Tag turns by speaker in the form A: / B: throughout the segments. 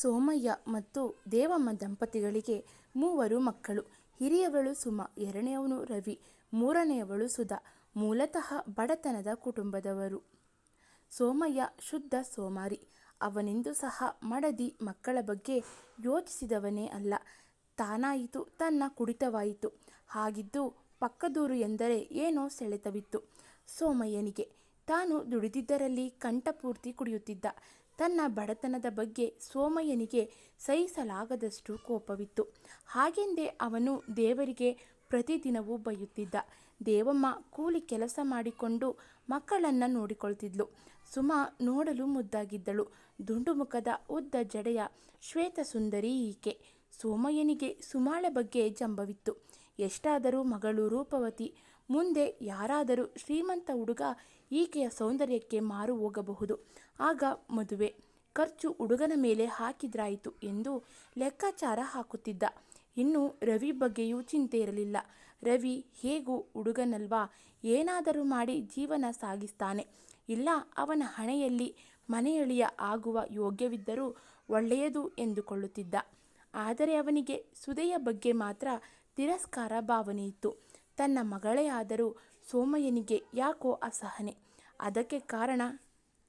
A: ಸೋಮಯ್ಯ ಮತ್ತು ದೇವಮ್ಮ ದಂಪತಿಗಳಿಗೆ ಮೂವರು ಮಕ್ಕಳು. ಹಿರಿಯವಳು ಸುಮ, ಎರಡನೆಯವನು ರವಿ, ಮೂರನೆಯವಳು ಸುಧಾ. ಮೂಲತಃ ಬಡತನದ ಕುಟುಂಬದವರು. ಸೋಮಯ್ಯ ಶುದ್ಧ ಸೋಮಾರಿ. ಅವನೆಂದು ಸಹ ಮಡದಿ ಮಕ್ಕಳ ಬಗ್ಗೆ ಯೋಚಿಸಿದವನೇ ಅಲ್ಲ. ತಾನಾಯಿತು ತನ್ನ ಕುಡಿತವಾಯಿತು. ಹಾಗಿದ್ದು ಪಕ್ಕದೂರು ಎಂದರೆ ಏನೋ ಸೆಳೆತವಿತ್ತು ಸೋಮಯ್ಯನಿಗೆ. ತಾನು ದುಡಿದಿದ್ದರಲ್ಲಿ ಕಂಠಪೂರ್ತಿ ಕುಡಿಯುತ್ತಿದ್ದ. ತನ್ನ ಬಡತನದ ಬಗ್ಗೆ ಸೋಮಯ್ಯನಿಗೆ ಸಹಿಸಲಾಗದಷ್ಟು ಕೋಪವಿತ್ತು. ಹಾಗೆಂದೇ ಅವನು ದೇವರಿಗೆ ಪ್ರತಿದಿನವೂ ಬೈಯುತ್ತಿದ್ದ. ದೇವಮ್ಮ ಕೂಲಿ ಕೆಲಸ ಮಾಡಿಕೊಂಡು ಮಕ್ಕಳನ್ನ ನೋಡಿಕೊಳ್ತಿದ್ಲು ಸುಮ ನೋಡಲು ಮುದ್ದಾಗಿದ್ದಳು. ದುಂಡು ಮುಖದ, ಉದ್ದ ಜಡೆಯ ಶ್ವೇತ ಸುಂದರಿ ಈಕೆ. ಸೋಮಯ್ಯನಿಗೆ ಸುಮಾಳ ಬಗ್ಗೆ ಜಂಬವಿತ್ತು ಎಷ್ಟಾದರೂ ಮಗಳು ರೂಪವತಿ. ಮುಂದೆ ಯಾರಾದರೂ ಶ್ರೀಮಂತ ಹುಡುಗ ಈಕೆಯ ಸೌಂದರ್ಯಕ್ಕೆ ಮಾರು ಹೋಗಬಹುದು. ಆಗ ಮದುವೆ ಖರ್ಚು ಹುಡುಗನ ಮೇಲೆ ಹಾಕಿದ್ರಾಯಿತು ಎಂದು ಲೆಕ್ಕಾಚಾರ ಹಾಕುತ್ತಿದ್ದ. ಇನ್ನು ರವಿ ಬಗ್ಗೆಯೂ ಚಿಂತೆ ಇರಲಿಲ್ಲ. ರವಿ ಹೇಗೂ ಹುಡುಗನಲ್ವಾ, ಏನಾದರೂ ಮಾಡಿ ಜೀವನ ಸಾಗಿಸ್ತಾನೆ. ಇಲ್ಲ ಅವನ ಹಣೆಯಲ್ಲಿ ಮನೆಯಳಿಯ ಆಗುವ ಯೋಗ್ಯವಿದ್ದರೂ ಒಳ್ಳೆಯದು ಎಂದುಕೊಳ್ಳುತ್ತಿದ್ದ. ಆದರೆ ಅವನಿಗೆ ಸುದೆಯ ಬಗ್ಗೆ ಮಾತ್ರ ತಿರಸ್ಕಾರ ಭಾವನೆಯಿತ್ತು. ತನ್ನ ಮಗಳೇ ಆದರೂ ಸೋಮಯ್ಯನಿಗೆ ಯಾಕೋ ಅಸಹನೆ. ಅದಕ್ಕೆ ಕಾರಣ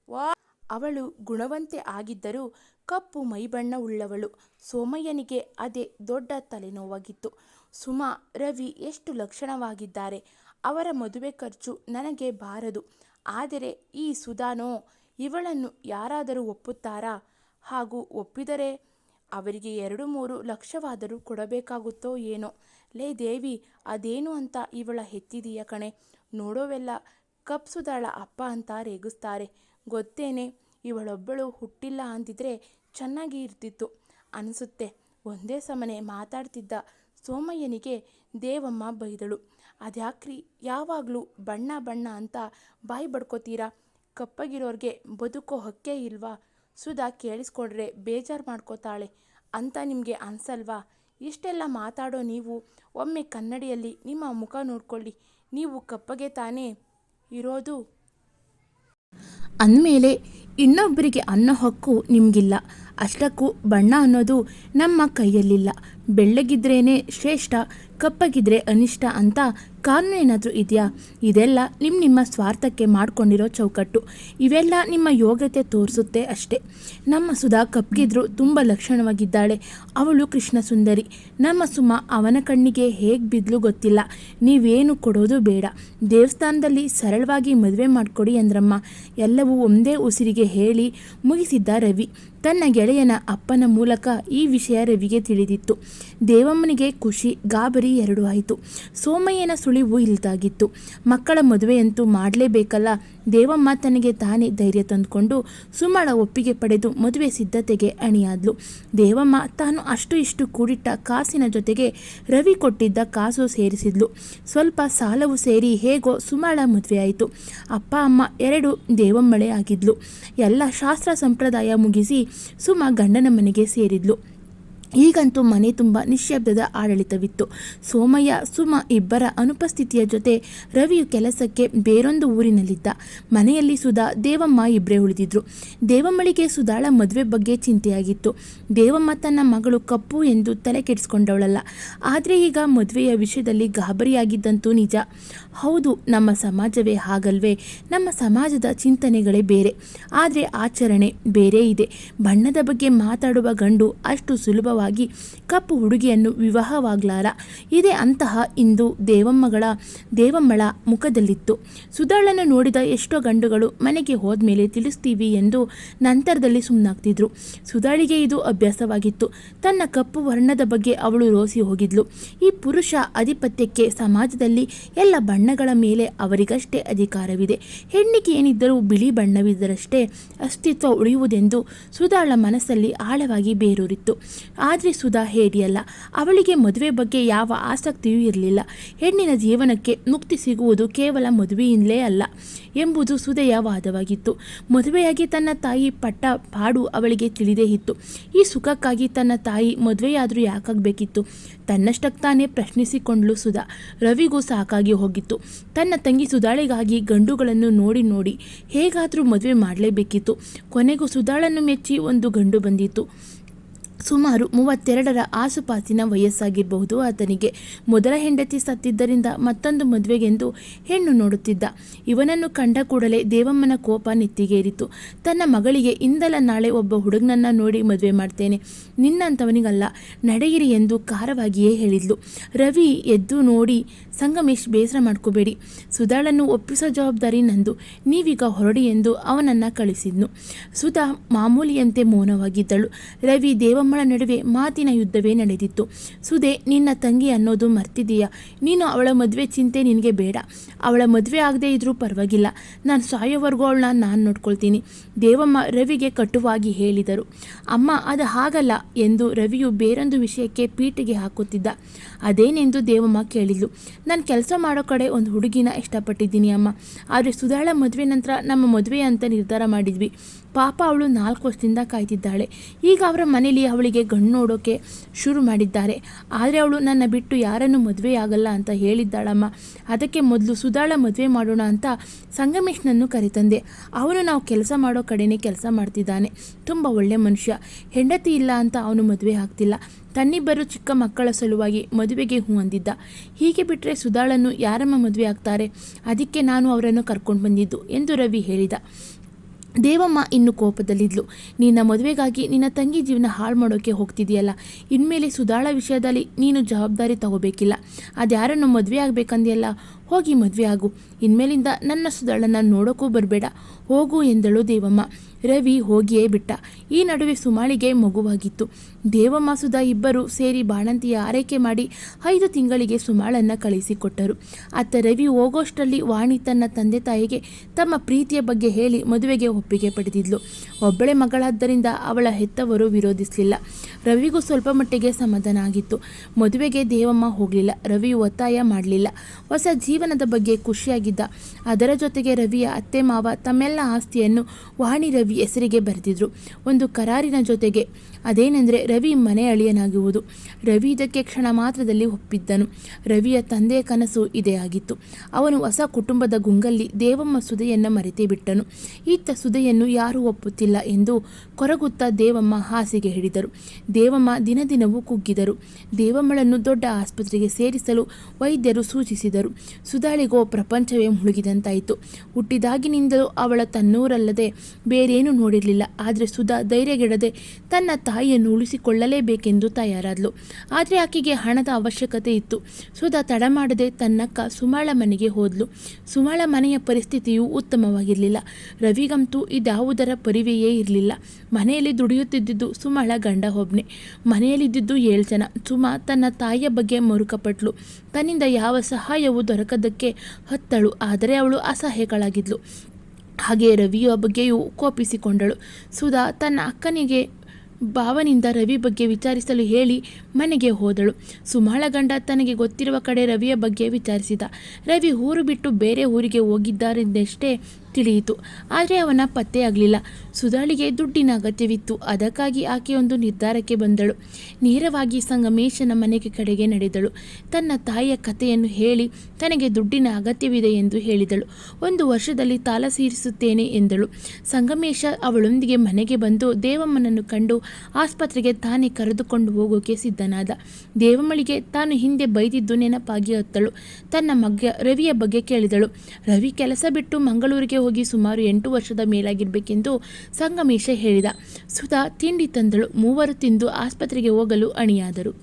A: ವಾ ಅವಳು ಗುಣವಂತೆ ಆಗಿದ್ದರೂ ಕಪ್ಪು ಮೈಬಣ್ಣ ಉಳ್ಳವಳು. ಸೋಮಯ್ಯನಿಗೆ ಅದೇ ದೊಡ್ಡ ತಲೆನೋವಾಗಿತ್ತು. ಸುಮ, ರವಿ ಎಷ್ಟು ಲಕ್ಷಣವಾಗಿದ್ದಾರೆ. ಅವರ ಮದುವೆ ಖರ್ಚು ನನಗೆ ಬಾರದು. ಆದರೆ ಈ ಸುಧಾನೋ, ಇವಳನ್ನು ಯಾರಾದರೂ ಒಪ್ಪುತ್ತಾರಾ? ಹಾಗೂ ಒಪ್ಪಿದರೆ ಅವರಿಗೆ ಎರಡು ಮೂರು ಲಕ್ಷವಾದರೂ ಕೊಡಬೇಕಾಗುತ್ತೋ ಏನೋ. ಲೇ ದೇವಿ, ಅದೇನು ಅಂತ ಇವಳ ಹೆತ್ತಿದೀಯ ಕಣೆ. ನೋಡೋವೆಲ್ಲ ಕಪ್-ಸುಧಾಳ ಅಪ್ಪ ಅಂತ ರೇಗಿಸ್ತಾರೆ ಗೊತ್ತೇನೆ. ಇವಳೊಬ್ಬಳು ಹುಟ್ಟಿಲ್ಲ ಅಂದಿದ್ರೆ ಚೆನ್ನಾಗಿ ಇರ್ತಿತ್ತು ಅನಿಸುತ್ತೆ ಒಂದೇ ಸಮನೆ ಮಾತಾಡ್ತಿದ್ದ ಸೋಮಯ್ಯನಿಗೆ ದೇವಮ್ಮ ಬೈದಳು. ಅದ್ಯಾಕ್ರಿ ಯಾವಾಗಲೂ ಬಣ್ಣ ಬಣ್ಣ ಅಂತ ಬಾಯಿ ಬಡ್ಕೋತೀರಾ ಕಪ್ಪಗಿರೋರ್ಗೆ ಬದುಕೋ ಹಕ್ಕೇ ಇಲ್ವಾ? ಸುಧಾ ಕೇಳಿಸ್ಕೊಂಡ್ರೆ ಬೇಜಾರು ಮಾಡ್ಕೋತಾಳೆ ಅಂತ ನಿಮಗೆ ಅನ್ಸಲ್ವಾ? ಇಷ್ಟೆಲ್ಲ ಮಾತಾಡೋ ನೀವು ಒಮ್ಮೆ ಕನ್ನಡಿಯಲ್ಲಿ ನಿಮ್ಮ ಮುಖ ನೋಡ್ಕೊಳ್ಳಿ. ನೀವು ಕಪ್ಪಗೆ ತಾನೇ ಇರೋದು. ಅಂದಮೇಲೆ ಇನ್ನೊಬ್ಬರಿಗೆ ಅನ್ನೋ ಹಕ್ಕು ನಿಮಗಿಲ್ಲ ಅಷ್ಟಕ್ಕೂ ಬಣ್ಣ ಅನ್ನೋದು ನಮ್ಮ ಕೈಯಲ್ಲಿಲ್ಲ. ಬೆಳ್ಳಗಿದ್ರೇನೆ ಶ್ರೇಷ್ಠ, ಕಪ್ಪಗಿದ್ರೆ ಅನಿಷ್ಟ ಅಂತ ಕಾನೂನು ಏನಾದರೂ ಇದೆಯಾ ಇದೆಲ್ಲ ನಿಮ್ಮ ನಿಮ್ಮ ಸ್ವಾರ್ಥಕ್ಕೆ ಮಾಡ್ಕೊಂಡಿರೋ ಚೌಕಟ್ಟು. ಇವೆಲ್ಲ ನಿಮ್ಮ ಯೋಗ್ಯತೆ ತೋರಿಸುತ್ತೆ ಅಷ್ಟೇ. ನಮ್ಮ ಸುಧಾ ಕಪ್ಪಗಿದ್ರು ತುಂಬ ಲಕ್ಷಣವಾಗಿದ್ದಾಳೆ. ಅವಳು ಕೃಷ್ಣ ಸುಂದರಿ ನಮ್ಮ ಸುಮ ಅವನ ಕಣ್ಣಿಗೆ ಹೇಗೆ ಬಿದ್ಲು ಗೊತ್ತಿಲ್ಲ. ನೀವೇನು ಕೊಡೋದು ಬೇಡ. ದೇವಸ್ಥಾನದಲ್ಲಿ ಸರಳವಾಗಿ ಮದುವೆ ಮಾಡ್ಕೊಡಿ ಅಂದ್ರಮ್ಮ. ಎಲ್ಲವೂ ಒಂದೇ ಉಸಿರಿಗೆ ಹೇಳಿ ಮುಗಿಸಿದ್ದ ರವಿ. ತನ್ನ ಗೆಳೆಯನ ಅಪ್ಪನ ಮೂಲಕ ಈ ವಿಷಯ ರವಿಗೆ ತಿಳಿದಿತ್ತು. ದೇವಮ್ಮನಿಗೆ ಖುಷಿ, ಗಾಬರಿ ಎರಡೂ ಆಯಿತು. ಸೋಮಯ್ಯನ ಸುಳಿವು ಇಲ್ದಾಗಿತ್ತು. ಮಕ್ಕಳ ಮದುವೆಯಂತೂ ಮಾಡಲೇಬೇಕಲ್ಲ ದೇವಮ್ಮ ತನಗೆ ತಾನೇ ಧೈರ್ಯ ತಂದುಕೊಂಡು ಸುಮಳ ಒಪ್ಪಿಗೆ ಪಡೆದು ಮದುವೆ ಸಿದ್ಧತೆಗೆ ಅಣಿಯಾದ್ಲು. ದೇವಮ್ಮ ತಾನು ಅಷ್ಟು ಇಷ್ಟು ಕೂಡಿಟ್ಟ ಕಾಸಿನ ಜೊತೆಗೆ ರವಿ ಕೊಟ್ಟಿದ್ದ ಕಾಸು ಸೇರಿಸಿದ್ಲು. ಸ್ವಲ್ಪ ಸಾಲವು ಸೇರಿ ಹೇಗೋ ಸುಮಳ ಮದುವೆಯಾಯಿತು. ಅಪ್ಪ ಅಮ್ಮ ಎರಡು ದೇವಮ್ಮಳೆ ಆಗಿದ್ಲು. ಎಲ್ಲ ಶಾಸ್ತ್ರ ಸಂಪ್ರದಾಯ ಮುಗಿಸಿ ಸುಮ ಗಂಡನ ಮನೆಗೆ ಸೇರಿದ್ಲು. ಈಗಂತೂ ಮನೆ ತುಂಬ ನಿಶ್ಶಬ್ದದ ಆಡಳಿತವಿತ್ತು. ಸೋಮಯ್ಯ, ಸುಮ ಇಬ್ಬರ ಅನುಪಸ್ಥಿತಿಯ ಜೊತೆ ರವಿಯು ಕೆಲಸಕ್ಕೆ ಬೇರೊಂದು ಊರಿನಲ್ಲಿದ್ದ. ಮನೆಯಲ್ಲಿ ಸುಧಾ, ದೇವಮ್ಮ ಇಬ್ಬರೇ ಉಳಿದಿದ್ರು. ದೇವಮ್ಮಳಿಗೆ ಸುಧಾಳ ಮದುವೆ ಬಗ್ಗೆ ಚಿಂತೆಯಾಗಿತ್ತು. ದೇವಮ್ಮ ತನ್ನ ಮಗಳು ಕಪ್ಪು ಎಂದು ತಲೆ ಕೆಡಿಸ್ಕೊಂಡವಳಲ್ಲ. ಆದರೆ ಈಗ ಮದುವೆಯ ವಿಷಯದಲ್ಲಿ ಗಾಬರಿಯಾಗಿದ್ದಂತೂ ನಿಜ. ಹೌದು, ನಮ್ಮ ಸಮಾಜವೇ ಹಾಗಲ್ವೇ? ನಮ್ಮ ಸಮಾಜದ ಚಿಂತನೆಗಳೇ ಬೇರೆ. ಆದರೆ ಆಚರಣೆ ಬೇರೆ ಇದೆ. ಬಣ್ಣದ ಬಗ್ಗೆ ಮಾತಾಡುವ ಗಂಡು ಅಷ್ಟು ಸುಲಭವಾಗಿ ಕಪ್ಪು ಹುಡುಗಿಯನ್ನು ವಿವಾಹವಾಗಲಾರ ಇದೇ ಅಂತಹ ಇಂದು ದೇವಮ್ಮಗಳ, ದೇವಮ್ಮಳ ಮುಖದಲ್ಲಿತ್ತು. ಸುಧಾಳನ್ನು ನೋಡಿದ ಎಷ್ಟೋ ಗಂಡುಗಳು ಮನೆಗೆ ಹೋದ್ಮೇಲೆ ತಿಳಿಸ್ತೀವಿ ಎಂದು ನಂತರದಲ್ಲಿ ಸುಮ್ಮನಾಗ್ತಿದ್ರು ಸುಧಾಳಿಗೆ ಇದು ಅಭ್ಯಾಸವಾಗಿತ್ತು. ತನ್ನ ಕಪ್ಪು ವರ್ಣದ ಬಗ್ಗೆ ಅವಳು ರೋಸಿ ಹೋಗಿದ್ಲು. ಈ ಪುರುಷ ಆಧಿಪತ್ಯಕ್ಕೆ ಸಮಾಜದಲ್ಲಿ ಎಲ್ಲ ಬಣ್ಣಗಳ ಮೇಲೆ ಅವರಿಗಷ್ಟೇ ಅಧಿಕಾರವಿದೆ. ಹೆಣ್ಣಿಗೆ ಏನಿದ್ದರೂ ಬಿಳಿ ಬಣ್ಣವಿದ್ದರಷ್ಟೇ ಅಸ್ತಿತ್ವ ಉಳಿಯುವುದೆಂದು ಸುಧಾಳ ಮನಸ್ಸಲ್ಲಿ ಆಳವಾಗಿ ಬೇರೂರಿತ್ತು. ಆದ್ರೆ ಸುಧಾ ಹೇಡಿಯಲ್ಲ. ಅವಳಿಗೆ ಮದುವೆ ಬಗ್ಗೆ ಯಾವ ಆಸಕ್ತಿಯೂ ಇರಲಿಲ್ಲ. ಹೆಣ್ಣಿನ ಜೀವನಕ್ಕೆ ಮುಕ್ತಿ ಸಿಗುವುದು ಕೇವಲ ಮದುವೆಯಿಂದಲೇ ಅಲ್ಲ ಎಂಬುದು ಸುಧೆಯ ವಾದವಾಗಿತ್ತು. ಮದುವೆಯಾಗಿ ತನ್ನ ತಾಯಿ ಪಟ್ಟ ಪಾಡು ಅವಳಿಗೆ ತಿಳಿದೇ ಇತ್ತು. ಈ ಸುಖಕ್ಕಾಗಿ ತನ್ನ ತಾಯಿ ಮದುವೆಯಾದರೂ ಯಾಕಾಗಬೇಕಿತ್ತು ತನ್ನಷ್ಟಕ್ಕೆ ತಾನೇ ಪ್ರಶ್ನಿಸಿಕೊಂಡ್ಲು ಸುಧಾ. ರವಿಗೂ ಸಾಕಾಗಿ ಹೋಗಿತ್ತು. ತನ್ನ ತಂಗಿ ಸುಧಾಳಿಗಾಗಿ ಗಂಡುಗಳನ್ನು ನೋಡಿ ನೋಡಿ ಹೇಗಾದರೂ ಮದುವೆ ಮಾಡಲೇಬೇಕಿತ್ತು ಕೊನೆಗೂ ಸುಧಾಳನ್ನು ಮೆಚ್ಚಿ ಒಂದು ಗಂಡು ಬಂದಿತ್ತು. ಸುಮಾರು ಮೂವತ್ತೆರಡರ ಆಸುಪಾಸಿನ ವಯಸ್ಸಾಗಿರಬಹುದು. ಆತನಿಗೆ ಮೊದಲ ಹೆಂಡತಿ ಸತ್ತಿದ್ದರಿಂದ ಮತ್ತೊಂದು ಮದುವೆಗೆಂದು ಹೆಣ್ಣು ನೋಡುತ್ತಿದ್ದ. ಇವನನ್ನು ಕಂಡ ಕೂಡಲೇ ದೇವಮ್ಮನ ಕೋಪ ನೆತ್ತಿಗೇರಿತು. ತನ್ನ ಮಗಳಿಗೆ ಇಂದಲ ನಾಳೆ ಒಬ್ಬ ಹುಡುಗನನ್ನ ನೋಡಿ ಮದುವೆ ಮಾಡ್ತೇನೆ. ನಿನ್ನಂಥವನಿಗಲ್ಲ ನಡೆಯಿರಿ ಎಂದು ಖಾರವಾಗಿಯೇ ಹೇಳಿದ್ಲು. ರವಿ, ಎದ್ದು ನೋಡಿ, ಸಂಗಮೇಶ್, ಬೇಸರ ಮಾಡ್ಕೋಬೇಡಿ. ಸುಧಾಳನ್ನು ಒಪ್ಪಿಸೋ ಜವಾಬ್ದಾರಿ ನಂದು. ನೀವೀಗ ಹೊರಡಿ ಎಂದು ಅವನನ್ನು ಕಳಿಸಿದ್ನು. ಸುಧಾ ಮಾಮೂಲಿಯಂತೆ ಮೌನವಾಗಿದ್ದಳು. ರವಿ ದೇವಮ್ಮಳ ನಡುವೆ ಮಾತಿನ ಯುದ್ಧವೇ ನಡೆದಿತ್ತು. ಸುಧೆ, ನಿನ್ನ ತಂಗಿ ಅನ್ನೋದು ಮರ್ತಿದೀಯಾ ನೀನು ಅವಳ ಮದುವೆ ಚಿಂತೆ ನಿನಗೆ ಬೇಡ. ಅವಳ ಮದುವೆ ಆಗದೆ ಇದ್ರೂ ಪರವಾಗಿಲ್ಲ. ನಾನು ಸಾಯೋವರೆಗೂ ಅವಳನ್ನ ನಾನು ನೋಡ್ಕೊಳ್ತೀನಿ. ದೇವಮ್ಮ ರವಿಗೆ ಕಟುವಾಗಿ ಹೇಳಿದರು. ಅಮ್ಮ, ಅದು ಹಾಗಲ್ಲ ಎಂದು ರವಿಯು ಬೇರೊಂದು ವಿಷಯಕ್ಕೆ ಪೀಠಿಗೆ ಹಾಕುತ್ತಿದ್ದ. ಅದೇನೆಂದು ದೇವಮ್ಮ ಕೇಳಿದ್ಲು. ನಾನು ಕೆಲಸ ಮಾಡೋ ಕಡೆ ಒಂದು ಹುಡುಗಿನ ಇಷ್ಟಪಟ್ಟಿದ್ದೀನಿ ಅಮ್ಮ. ಆದರೆ ಸುಧಾಳ ಮದುವೆ ನಂತರ ನಮ್ಮ ಮದುವೆ ಅಂತ ನಿರ್ಧಾರ ಮಾಡಿದ್ವಿ. ಪಾಪ ಅವಳು ನಾಲ್ಕು ವರ್ಷದಿಂದ ಕಾಯ್ತಿದ್ದಾಳೆ. ಈಗ ಅವರ ಮನೇಲಿ ಅವಳಿಗೆ ಗಣ್ಣು ನೋಡೋಕೆ ಶುರು ಮಾಡಿದ್ದಾರೆ. ಆದರೆ ಅವಳು ನನ್ನ ಬಿಟ್ಟು ಯಾರನ್ನು ಮದುವೆ ಆಗಲ್ಲ ಅಂತ ಹೇಳಿದ್ದಾಳಮ್ಮ. ಅದಕ್ಕೆ ಮೊದಲು ಸುಧಾಳ ಮದುವೆ ಮಾಡೋಣ ಅಂತ ಸಂಗಮೇಶ್ನನ್ನು ಕರೆತಂದೆ. ಅವನು ನಾವು ಕೆಲಸ ಮಾಡೋ ಕಡೆನೇ ಕೆಲಸ ಮಾಡ್ತಿದ್ದಾನೆ. ತುಂಬ ಒಳ್ಳೆ ಮನುಷ್ಯ. ಹೆಂಡತಿ ಇಲ್ಲ ಅಂತ ಅವನು ಮದುವೆ ಆಗ್ತಿಲ್ಲ. ತನ್ನಿಬ್ಬರು ಚಿಕ್ಕ ಮಕ್ಕಳ ಸಲುವಾಗಿ ಮದುವೆಗೆ ಹೂ ಅಂದಿದ್ದ. ಹೀಗೆ ಬಿಟ್ಟರೆ ಸುಧಾಳನ್ನು ಯಾರಮ್ಮ ಮದುವೆ ಆಗ್ತಾರೆ? ಅದಕ್ಕೆ ನಾನು ಅವರನ್ನು ಕರ್ಕೊಂಡು ಬಂದಿದ್ದು ಎಂದು ರವಿ ಹೇಳಿದ. ದೇವಮ್ಮ ಇನ್ನು ಕೋಪದಲ್ಲಿದ್ಲು. ನಿನ್ನ ಮದುವೆಗಾಗಿ ನಿನ್ನ ತಂಗಿ ಜೀವನ ಹಾಳು ಮಾಡೋಕ್ಕೆ ಹೋಗ್ತಿದೆಯಲ್ಲ. ಇನ್ಮೇಲೆ ಸುಧಾಳ ವಿಷಯದಲ್ಲಿ ನೀನು ಜವಾಬ್ದಾರಿ ತಗೋಬೇಕಿಲ್ಲ. ಅದ್ಯಾರನ್ನು ಮದುವೆ ಆಗಬೇಕಂದೆಯಲ್ಲ? ಹೋಗಿ ಮದುವೆ ಆಗು. ಇನ್ಮೇಲಿಂದ ನನ್ನ ಸುಧಾಳನ್ನು ನೋಡೋಕ್ಕೂ ಬರಬೇಡ. ಹೋಗು ಎಂದಳು ದೇವಮ್ಮ. ರವಿ ಹೋಗಿಯೇ ಬಿಟ್ಟ. ಈ ನಡುವೆ ಸುಮಾಳಿಗೆ ಮಗುವಾಗಿತ್ತು. ದೇವಮಾಸುದ ಇಬ್ಬರು ಸೇರಿ ಬಾಣಂತಿಯ ಆರೈಕೆ ಮಾಡಿ ಐದು ತಿಂಗಳಿಗೆ ಸುಮಾಳನ್ನು ಕಳಿಸಿಕೊಟ್ಟರು. ಅತ್ತ ರವಿ ಹೋಗೋಷ್ಟರಲ್ಲಿ ವಾಣಿ ತನ್ನ ತಂದೆ ತಾಯಿಗೆ ತಮ್ಮ ಪ್ರೀತಿಯ ಬಗ್ಗೆ ಹೇಳಿ ಮದುವೆಗೆ ಒಪ್ಪಿಗೆ ಪಡೆದಿದ್ಲು. ಒಬ್ಬಳೆ ಮಗಳಾದ್ದರಿಂದ ಅವಳ ಹೆತ್ತವರು ವಿರೋಧಿಸಲಿಲ್ಲ. ರವಿಗೂ ಸ್ವಲ್ಪ ಮಟ್ಟಿಗೆ ಸಮಾಧಾನ ಆಗಿತ್ತು. ಮದುವೆಗೆ ದೇವಮ್ಮ ಹೋಗಲಿಲ್ಲ. ರವಿ ಒತ್ತಾಯ ಮಾಡಲಿಲ್ಲ. ಹೊಸ ಜೀವನದ ಬಗ್ಗೆ ಖುಷಿಯಾಗಿದ್ದ. ಅದರ ಜೊತೆಗೆ ರವಿಯ ಅತ್ತೆ ಮಾವ ತಮ್ಮೆಲ್ಲ ಆಸ್ತಿಯನ್ನು ವಾಣಿ ರವಿ ಹೆಸರಿಗೆ ಬರೆದಿದ್ರು. ಒಂದು ಕರಾರಿನ ಜೊತೆಗೆ ಅದೇನೆಂದರೆ ರವಿ ಮನೆ ಅಳಿಯನಾಗುವುದು ರವಿ ಇದಕ್ಕೆ ಕ್ಷಣ ಮಾತ್ರದಲ್ಲಿ ಒಪ್ಪಿದ್ದನು. ರವಿಯ ತಂದೆಯ ಕನಸು ಇದೇ ಆಗಿತ್ತು. ಅವನು ಹೊಸ ಕುಟುಂಬದ ಗುಂಗಲ್ಲಿ ದೇವಮ್ಮ ಸುದೆಯನ್ನು ಮರೆತೇ ಬಿಟ್ಟನು. ಈತ ಸುದೆಯನ್ನು ಯಾರೂ ಒಪ್ಪುತ್ತಿಲ್ಲ ಎಂದು ಕೊರಗುತ್ತಾ ದೇವಮ್ಮ ಹಾಸಿಗೆ ಹಿಡಿದರು. ದೇವಮ್ಮ ದಿನ ದಿನವೂ ಕುಗ್ಗಿದರು. ದೇವಮ್ಮಳನ್ನು ದೊಡ್ಡ ಆಸ್ಪತ್ರೆಗೆ ಸೇರಿಸಲು ವೈದ್ಯರು ಸೂಚಿಸಿದರು. ಸುಧಾಳಿಗೋ ಪ್ರಪಂಚವೇ ಮುಳುಗಿದಂತಾಯಿತು. ಹುಟ್ಟಿದಾಗಿನಿಂದಲೂ ಅವಳ ತನ್ನೂರಲ್ಲದೆ ಬೇರೇನೂ ನೋಡಿರಲಿಲ್ಲ. ಆದರೆ ಸುಧಾ ಧೈರ್ಯಗೆಡದೆ ತನ್ನ ತಾಯಿಯನ್ನು ಉಳಿಸಿಕೊಳ್ಳಲೇಬೇಕೆಂದು ತಯಾರಾದ್ಲು. ಆದರೆ ಆಕೆಗೆ ಹಣದ ಅವಶ್ಯಕತೆ ಇತ್ತು. ಸುಧಾ ತಡ ಮಾಡದೆ ತನ್ನಕ್ಕ ಸುಮಾಳ ಮನೆಗೆ ಹೋದ್ಲು. ಸುಮಾಳ ಮನೆಯ ಪರಿಸ್ಥಿತಿಯು ಉತ್ತಮವಾಗಿರಲಿಲ್ಲ. ರವಿಗಂತೂ ಇದ್ಯಾವುದರ ಪರಿವೆಯೇ ಇರಲಿಲ್ಲ. ಮನೆಯಲ್ಲಿ ದುಡಿಯುತ್ತಿದ್ದುದು ಸುಮಾಳ ಗಂಡ ಒಬ್ನೆ. ಮನೆಯಲ್ಲಿದ್ದಿದ್ದು ಏಳು ಜನ ಸುಮಾ ತನ್ನ ತಾಯಿಯ ಬಗ್ಗೆ ಮರುಕಪಟ್ಲು. ತನ್ನಿಂದ ಯಾವ ಸಹಾಯವೂ ದೊರಕದಕ್ಕೆ ಹತ್ತಳು. ಆದರೆ ಅವಳು ಅಸಹ್ಯಗಳಾಗಿದ್ಲು ಹಾಗೆ ರವಿಯ ಬಗ್ಗೆಯೂ ಕೋಪಿಸಿಕೊಂಡಳು. ಸುಧಾ ತನ್ನ ಅಕ್ಕನಿಗೆ ಭಾವನಿಂದ ರವಿ ಬಗ್ಗೆ ವಿಚಾರಿಸಲು ಹೇಳಿ ಮನೆಗೆ ಹೋದಳು. ಸುಮಾಳ ಗಂಡ ತನಗೆ ಗೊತ್ತಿರುವ ಕಡೆ ರವಿಯ ಬಗ್ಗೆ ವಿಚಾರಿಸಿದ. ರವಿ ಊರು ಬಿಟ್ಟು ಬೇರೆ ಊರಿಗೆ ಹೋಗಿದ್ದಾರೆಂದಷ್ಟೇ ತಿಳಿಯಿತು. ಆದರೆ ಅವನ ಪತ್ತೆಯಾಗಲಿಲ್ಲ ಸುಧಾಳಿಗೆ ದುಡ್ಡಿನ ಅಗತ್ಯವಿತ್ತು. ಅದಕ್ಕಾಗಿ ಆಕೆಯೊಂದು ನಿರ್ಧಾರಕ್ಕೆ ಬಂದಳು. ನೇರವಾಗಿ ಸಂಗಮೇಶನ ಮನೆಗೆ ಕಡೆಗೆ ನಡೆದಳು. ತನ್ನ ತಾಯಿಯ ಕಥೆಯನ್ನು ಹೇಳಿ ತನಗೆ ದುಡ್ಡಿನ ಅಗತ್ಯವಿದೆ ಎಂದು ಹೇಳಿದಳು. ಒಂದು ವರ್ಷದಲ್ಲಿ ತಾಲ ಸೇರಿಸುತ್ತೇನೆ ಎಂದಳು. ಸಂಗಮೇಶ ಅವಳೊಂದಿಗೆ ಮನೆಗೆ ಬಂದು ದೇವಮ್ಮನನ್ನು ಕಂಡು ಆಸ್ಪತ್ರೆಗೆ ತಾನೇ ಕರೆದುಕೊಂಡು ಹೋಗೋಕೆ ಸಿದ್ಧನಾದ. ದೇವಮ್ಮಳಿಗೆ ತಾನು ಹಿಂದೆ ಬೈದಿದ್ದು ನೆನಪಾಗಿ ಹೊತ್ತಳು. ತನ್ನ ಮಗ ರವಿಯ ಬಗ್ಗೆ ಕೇಳಿದಳು. ರವಿ ಕೆಲಸ ಬಿಟ್ಟು ಮಂಗಳೂರಿಗೆ ಹೋಗಿ ಸುಮಾರು ಎಂಟು ವರ್ಷದ ಮೇಲಾಗಿರಬೇಕೆಂದು ಸಂಗಮೇಶ ಹೇಳಿದ. ಸುಧಾ ತಿಂಡಿ ತಂದಳು. ಮೂವರು ತಿಂದು ಆಸ್ಪತ್ರೆಗೆ ಹೋಗಲು ಅಣಿಯಾದರು.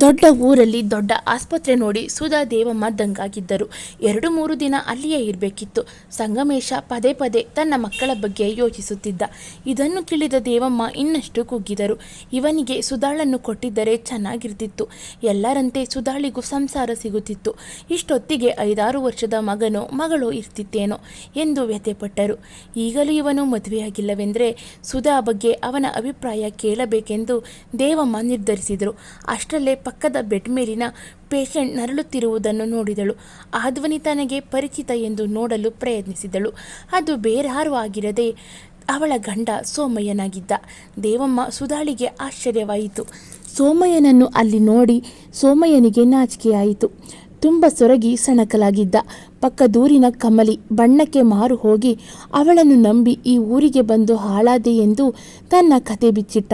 A: ದೊಡ್ಡ ಊರಲ್ಲಿ ದೊಡ್ಡ ಆಸ್ಪತ್ರೆ ನೋಡಿ ಸುಧಾ ದೇವಮ್ಮ ದಂಗಾಗಿದ್ದರು. ಎರಡು ಮೂರು ದಿನ ಅಲ್ಲಿಯೇ ಇರಬೇಕಿತ್ತು. ಸಂಗಮೇಶ ಪದೇ ಪದೇ ತನ್ನ ಮಕ್ಕಳ ಬಗ್ಗೆ ಯೋಚಿಸುತ್ತಿದ್ದ. ಇದನ್ನು ತಿಳಿದ ದೇವಮ್ಮ ಇನ್ನಷ್ಟು ಕುಗ್ಗಿದರು ಇವನಿಗೆ ಸುಧಾಳನ್ನು ಕೊಟ್ಟಿದ್ದರೆ ಚೆನ್ನಾಗಿರ್ತಿತ್ತು. ಎಲ್ಲರಂತೆ ಸುಧಾಳಿಗೂ ಸಂಸಾರ ಸಿಗುತ್ತಿತ್ತು. ಇಷ್ಟೊತ್ತಿಗೆ ಐದಾರು ವರ್ಷದ ಮಗನೋ ಮಗಳು ಇರ್ತಿತ್ತೇನೋ ಎಂದು ವ್ಯಥೆಪಟ್ಟರು. ಈಗಲೂ ಇವನು ಮದುವೆಯಾಗಿಲ್ಲವೆಂದರೆ ಸುಧಾ ಬಗ್ಗೆ ಅವನ ಅಭಿಪ್ರಾಯ ಕೇಳಬೇಕೆಂದು ದೇವಮ್ಮ ನಿರ್ಧರಿಸಿದರು. ಅಷ್ಟರಲ್ಲೇ ಪಕ್ಕದ ಬೆಡ್ ಮೇಲಿನ ಪೇಷಂಟ್ ನರಳುತ್ತಿರುವುದನ್ನು ನೋಡಿದಳು. ಆ ಧ್ವನಿ ತನಗೆ ಪರಿಚಿತ ಎಂದು ನೋಡಲು ಪ್ರಯತ್ನಿಸಿದಳು. ಅದು ಬೇರಾರೂ ಆಗಿರದೆ ಅವಳ ಗಂಡ ಸೋಮಯ್ಯನಾಗಿದ್ದ. ದೇವಮ್ಮ ಸುಧಾಳಿಗೆ ಆಶ್ಚರ್ಯವಾಯಿತು. ಸೋಮಯ್ಯನನ್ನು ಅಲ್ಲಿ ನೋಡಿ ಸೋಮಯ್ಯನಿಗೆ ನಾಚಿಕೆಯಾಯಿತು. ತುಂಬ ಸೊರಗಿ ಸಣಕಲಾಗಿದ್ದ. ಪಕ್ಕದೂರಿನ ಕಮಲಿ ಬಣ್ಣಕ್ಕೆ ಮಾರು ಹೋಗಿ ಅವಳನ್ನು ನಂಬಿ ಈ ಊರಿಗೆ ಬಂದು ಹಾಳಾದೆ ಎಂದು ತನ್ನ ಕತೆ ಬಿಚ್ಚಿಟ್ಟ.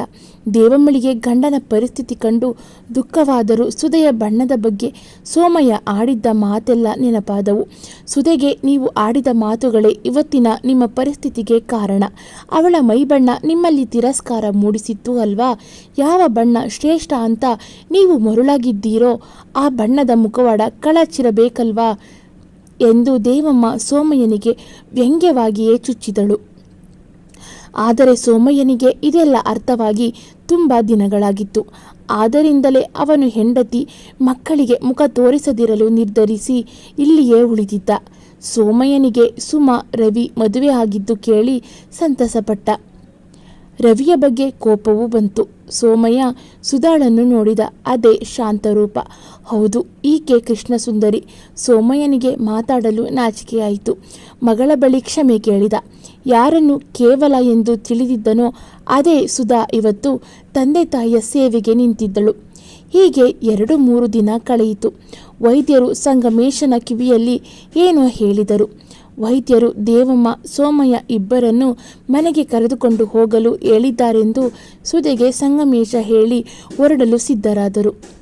A: ದೇವಮ್ಮಳಿಗೆ ಗಂಡನ ಪರಿಸ್ಥಿತಿ ಕಂಡು ದುಃಖವಾದರೂ ಸುದೆಯ ಬಣ್ಣದ ಬಗ್ಗೆ ಸೋಮಯ್ಯ ಆಡಿದ್ದ ಮಾತೆಲ್ಲ ನೆನಪಾದವು. ಸುದೆಗೆ ನೀವು ಆಡಿದ ಮಾತುಗಳೇ ಇವತ್ತಿನ ನಿಮ್ಮ ಪರಿಸ್ಥಿತಿಗೆ ಕಾರಣ. ಅವಳ ಮೈಬಣ್ಣ ನಿಮ್ಮಲ್ಲಿ ತಿರಸ್ಕಾರ ಮೂಡಿಸಿತ್ತು ಅಲ್ವಾ? ಯಾವ ಬಣ್ಣ ಶ್ರೇಷ್ಠ ಅಂತ ನೀವು ಮರುಳಾಗಿದ್ದೀರೋ ಆ ಬಣ್ಣದ ಮುಖವಾಡ ಕಳಚಿರಬೇಕಲ್ವಾ? ಎಂದು ದೇವಮ್ಮ ಸೋಮಯ್ಯನಿಗೆ ವ್ಯಂಗ್ಯವಾಗಿಯೇ ಚುಚ್ಚಿದಳು. ಆದರೆ ಸೋಮಯ್ಯನಿಗೆ ಇದೆಲ್ಲ ಅರ್ಥವಾಗಿ ತುಂಬ ದಿನಗಳಾಗಿತ್ತು. ಆದ್ದರಿಂದಲೇ ಅವನು ಹೆಂಡತಿ ಮಕ್ಕಳಿಗೆ ಮುಖ ತೋರಿಸದಿರಲು ನಿರ್ಧರಿಸಿ ಇಲ್ಲಿಯೇ ಉಳಿದಿದ್ದ. ಸೋಮಯ್ಯನಿಗೆ ಸುಮ, ರವಿ ಮದುವೆ ಆಗಿದ್ದು ಕೇಳಿ ಸಂತಸಪಟ್ಟ. ರವಿಯ ಬಗ್ಗೆ ಕೋಪವೂ ಬಂತು. ಸೋಮಯ್ಯ ಸುಧಾಳನ್ನು ನೋಡಿದ ಅದೇ ಶಾಂತರೂಪ. ಹೌದು, ಈಕೆ ಕೃಷ್ಣ ಸುಂದರಿ ಸೋಮಯ್ಯನಿಗೆ ಮಾತಾಡಲು ನಾಚಿಕೆಯಾಯಿತು. ಮಗಳ ಬಳಿ ಕ್ಷಮೆ ಕೇಳಿದ. ಯಾರನ್ನು ಕೇವಲ ಎಂದು ತಿಳಿದಿದ್ದನೋ ಅದೇ ಸುಧಾ ಇವತ್ತು ತಂದೆ ತಾಯಿಯ ಸೇವೆಗೆ ನಿಂತಿದ್ದಳು. ಹೀಗೆ ಎರಡು ಮೂರು ದಿನ ಕಳೆಯಿತು. ವೈದ್ಯರು ಸಂಗಮೇಶನ ಕಿವಿಯಲ್ಲಿ ಏನೋ ಹೇಳಿದರು. ವೈದ್ಯರು ದೇವಮ್ಮ ಸೋಮಯ್ಯ ಇಬ್ಬರನ್ನು ಮನೆಗೆ ಕರೆದುಕೊಂಡು ಹೋಗಲು ಹೇಳಿದ್ದಾರೆಂದು ಸುದೆಗೆ ಸಂಗಮೇಶ ಹೇಳಿ ಹೊರಡಲು ಸಿದ್ಧರಾದರು.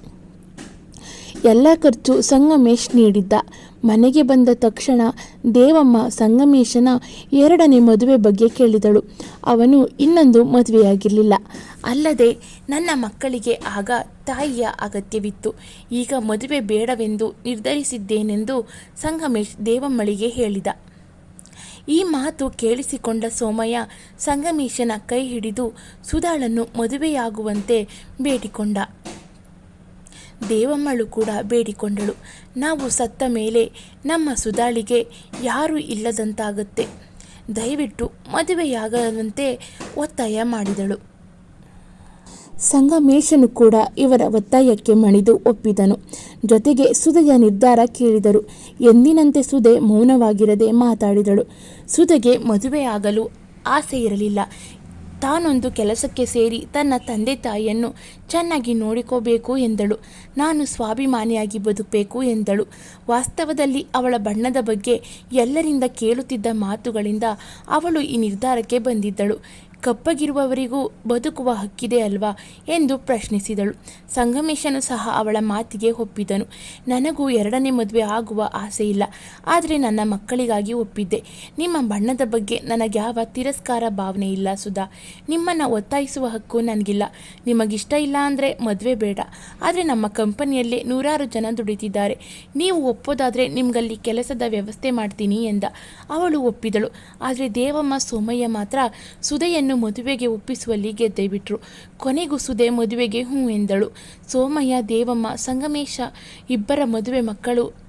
A: ಎಲ್ಲ ಖರ್ಚು ಸಂಗಮೇಶ್ ನೀಡಿದ್ದ. ಮನೆಗೆ ಬಂದ ತಕ್ಷಣ ದೇವಮ್ಮ ಸಂಗಮೇಶನ ಎರಡನೇ ಮದುವೆ ಬಗ್ಗೆ ಕೇಳಿದಳು. ಅವನು ಇನ್ನೊಂದು ಮದುವೆಯಾಗಿರಲಿಲ್ಲ. ಅಲ್ಲದೆ ನನ್ನ ಮಕ್ಕಳಿಗೆ ಆಗ ತಾಯಿಯ ಅಗತ್ಯವಿತ್ತು. ಈಗ ಮದುವೆ ಬೇಡವೆಂದು ನಿರ್ಧರಿಸಿದ್ದೇನೆಂದು ಸಂಗಮೇಶ್ ದೇವಮ್ಮಳಿಗೆ ಹೇಳಿದ. ಈ ಮಾತು ಕೇಳಿಸಿಕೊಂಡ ಸೋಮಯ್ಯ ಸಂಗಮೇಶನ ಕೈ ಹಿಡಿದು ಸುಧಾಳನ್ನು ಮದುವೆಯಾಗುವಂತೆ ಬೇಡಿಕೊಂಡ. ದೇವಮ್ಮಳು ಕೂಡ ಬೇಡಿಕೊಂಡಳು. ನಾವು ಸತ್ತ ಮೇಲೆ ನಮ್ಮ ಸುಧಾಳಿಗೆ ಯಾರೂ ಇಲ್ಲದಂತಾಗುತ್ತೆ. ದಯವಿಟ್ಟು ಮದುವೆಯಾಗದಂತೆ ಒತ್ತಾಯ ಮಾಡಿದಳು. ಸಂಗಮೇಶನು ಕೂಡ ಇವರ ಒತ್ತಾಯಕ್ಕೆ ಮಣಿದು ಒಪ್ಪಿದನು. ಜೊತೆಗೆ ಸುಧೆಯ ನಿರ್ಧಾರ ಕೇಳಿದರು. ಎಂದಿನಂತೆ ಸುಧೆ ಮೌನವಾಗಿರದೆ ಮಾತಾಡಿದಳು. ಸುಧೆಗೆ ಮದುವೆಯಾಗಲು ಆಸೆ ಇರಲಿಲ್ಲ. ತಾನೊಂದು ಕೆಲಸಕ್ಕೆ ಸೇರಿ ತನ್ನ ತಂದೆ ತಾಯಿಯನ್ನು ಚೆನ್ನಾಗಿ ನೋಡಿಕೋಬೇಕು ಎಂದಳು. ನಾನು ಸ್ವಾಭಿಮಾನಿಯಾಗಿ ಬದುಕಬೇಕು ಎಂದಳು. ವಾಸ್ತವದಲ್ಲಿ ಅವಳ ಬಣ್ಣದ ಬಗ್ಗೆ ಎಲ್ಲರಿಂದ ಕೇಳುತ್ತಿದ್ದ ಮಾತುಗಳಿಂದ ಅವಳು ಈ ನಿರ್ಧಾರಕ್ಕೆ ಬಂದಿದ್ದಳು. ಕಪ್ಪಗಿರುವವರಿಗೂ ಬದುಕುವ ಹಕ್ಕಿದೆ ಅಲ್ವಾ ಎಂದು ಪ್ರಶ್ನಿಸಿದಳು. ಸಂಗಮೇಶನು ಸಹ ಅವಳ ಮಾತಿಗೆ ಒಪ್ಪಿದನು. ನನಗೂ ಎರಡನೇ ಮದುವೆ ಆಗುವ ಆಸೆ ಇಲ್ಲ. ಆದರೆ ನನ್ನ ಮಕ್ಕಳಿಗಾಗಿ ಒಪ್ಪಿದ್ದೆ. ನಿಮ್ಮ ಬಣ್ಣದ ಬಗ್ಗೆ ನನಗೆ ಯಾವ ತಿರಸ್ಕಾರ ಭಾವನೆ ಇಲ್ಲ ಸುಧಾ. ನಿಮ್ಮನ್ನು ಒತ್ತಾಯಿಸುವ ಹಕ್ಕು ನನಗಿಲ್ಲ. ನಿಮಗಿಷ್ಟ ಇಲ್ಲ ಅಂದರೆ ಮದುವೆ ಬೇಡ. ಆದರೆ ನಮ್ಮ ಕಂಪನಿಯಲ್ಲೇ ನೂರಾರು ಜನ ದುಡಿತಿದ್ದಾರೆ. ನೀವು ಒಪ್ಪೋದಾದರೆ ನಿಮ್ಗಲ್ಲಿ ಕೆಲಸದ ವ್ಯವಸ್ಥೆ ಮಾಡ್ತೀನಿ ಎಂದ. ಅವಳು ಒಪ್ಪಿದಳು. ಆದರೆ ದೇವಮ್ಮ ಸೋಮಯ್ಯ ಮಾತ್ರ ಸುಧೆಯನ್ನು ಮದುವೆಗೆ ಒಪ್ಪಿಸುವಲ್ಲಿ ಗೆದ್ದೇ ಬಿಟ್ರು ಕೊನೆಗೂ ಸುಧೆ ಮದುವೆಗೆ ಹ್ಞೂ ಎಂದಳು. ಸೋಮಯ್ಯ, ದೇವಮ್ಮ, ಸಂಗಮೇಶ ಇಬ್ಬರ ಮದುವೆ ಮಕ್ಕಳು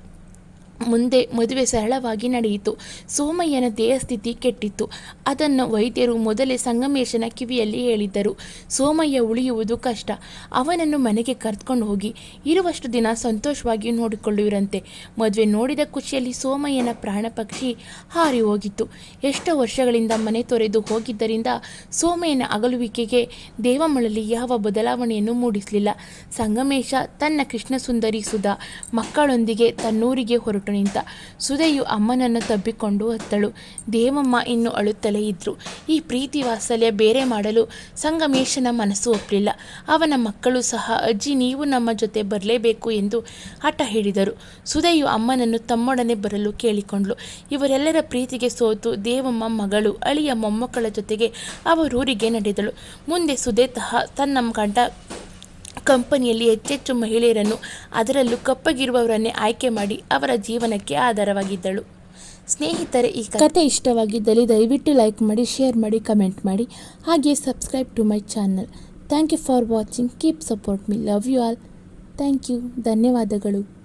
A: ಮುಂದೆ ಮದುವೆ ಸರಳವಾಗಿ ನಡೆಯಿತು. ಸೋಮಯ್ಯನ ದೇಹಸ್ಥಿತಿ ಕೆಟ್ಟಿತ್ತು. ಅದನ್ನು ವೈದ್ಯರು ಮೊದಲೇ ಸಂಗಮೇಶನ ಕಿವಿಯಲ್ಲಿ ಹೇಳಿದ್ದರು. ಸೋಮಯ್ಯ ಉಳಿಯುವುದು ಕಷ್ಟ. ಅವನನ್ನು ಮನೆಗೆ ಕರೆದುಕೊಂಡು ಹೋಗಿ. ಇರುವಷ್ಟು ದಿನ ಸಂತೋಷವಾಗಿ ನೋಡಿಕೊಳ್ಳುವಿರಂತೆ. ಮದುವೆ ನೋಡಿದ ಖುಷಿಯಲ್ಲಿ ಸೋಮಯ್ಯನ ಪ್ರಾಣ ಪಕ್ಷಿ ಹಾರಿ ಹೋಗಿತ್ತು. ಎಷ್ಟೋ ವರ್ಷಗಳಿಂದ ಮನೆ ತೊರೆದು ಹೋಗಿದ್ದರಿಂದ ಸೋಮಯ್ಯನ ಅಗಲುವಿಕೆಗೆ ದೇವಮ್ಮಳಲ್ಲಿ ಯಾವ ಬದಲಾವಣೆಯನ್ನು ಮೂಡಿಸಲಿಲ್ಲ. ಸಂಗಮೇಶ ತನ್ನ ಕೃಷ್ಣ ಸುಂದರಿ ಸುಧಾ ಮಕ್ಕಳೊಂದಿಗೆ ತನ್ನೂರಿಗೆ ಹೊರಟು. ನಿಂತ ಸುಧೆಯು ಅಮ್ಮನನ್ನು ತಬ್ಬಿಕೊಂಡು ಹತ್ತಳು. ದೇವಮ್ಮ ಇನ್ನು ಅಳುತ್ತಲೇ ಇದ್ರು. ಈ ಪ್ರೀತಿ ವಾತ್ಸಲ್ಯ ಬೇರೆ ಮಾಡಲು ಸಂಗಮೇಶನ ಮನಸ್ಸು ಒಪ್ಪಲಿಲ್ಲ ಅವನ ಮಕ್ಕಳು ಸಹ, ಅಜ್ಜಿ ನೀವು ನಮ್ಮ ಜೊತೆ ಬರಲೇಬೇಕು ಎಂದು ಹಠ ಹೇಳಿದರು. ಸುಧೆಯು ಅಮ್ಮನನ್ನು ತಮ್ಮೊಡನೆ ಬರಲು ಕೇಳಿಕೊಂಡ್ಳು. ಇವರೆಲ್ಲರ ಪ್ರೀತಿಗೆ ಸೋತು ದೇವಮ್ಮ ಮಗಳು, ಅಳಿಯ ಮೊಮ್ಮಕ್ಕಳ ಜೊತೆಗೆ ಅವರೂರಿಗೆ ನಡೆದಳು. ಮುಂದೆ ಸುಧೆ ತಹ ತನ್ನ ಗಂಡ ಕಂಪನಿಯಲ್ಲಿ ಹೆಚ್ಚೆಚ್ಚು ಮಹಿಳೆಯರನ್ನು ಅದರಲ್ಲೂ ಕಪ್ಪಗಿರುವವರನ್ನೇ ಆಯ್ಕೆ ಮಾಡಿ ಅವರ ಜೀವನಕ್ಕೆ ಆಧಾರವಾಗಿದ್ದಳು. ಸ್ನೇಹಿತರೆ, ಈ ಕತೆ ಇಷ್ಟವಾಗಿದ್ದಲ್ಲಿ ದಯವಿಟ್ಟು ಲೈಕ್ ಮಾಡಿ, ಶೇರ್ ಮಾಡಿ, ಕಮೆಂಟ್ ಮಾಡಿ. ಹಾಗೆ subscribe to my channel. Thank you for watching. Keep support me. Love you all. Thank you. ಧನ್ಯವಾದಗಳು.